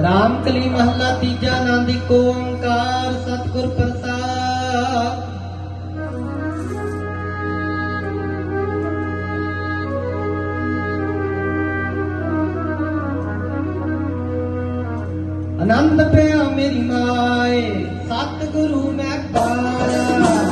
ਰਾਮਕਲੀ ਮਹੱਲਾ ਤੀਜਾ ਆਨੰਦ ਏਕ ਓੰਕਾਰ ਸਤਿਗੁਰ ਪ੍ਰਸਾਦ। ਆਨੰਦ ਪਿਆ ਮੇਰੀ ਮਾਏ, ਸਤਿਗੁਰੂ ਮੈਂ ਪਾਇਆ।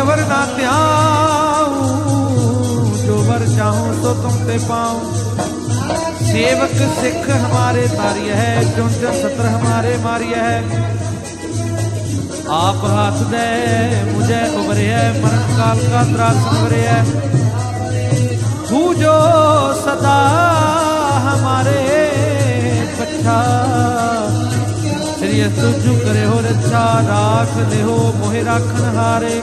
शान कोई अवर ना त्याऊं जो वर चाहूं तो तुम ते पाऊं सेवक सिख हमारे तारिय है चुन चुन सत्र हमारे मारिय है आप हाथ दे मुझे उभरे है मरण काल का त्रास उभरे है तू जो सदा हमारे बच्चा ਸ੍ਰੀ ਤੁਝੁ ਕਰੇ ਹੋ ਰੱਛਾ ਰਾਖ ਲਿਓ ਮੋਹਿ ਰਾਖਣ ਹਾਰੇ।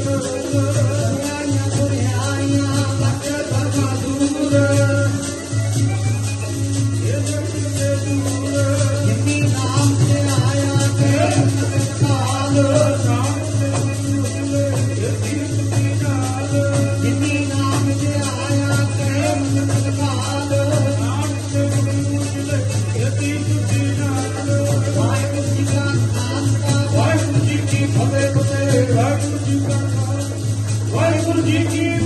Thank you. Waheguru ji Ki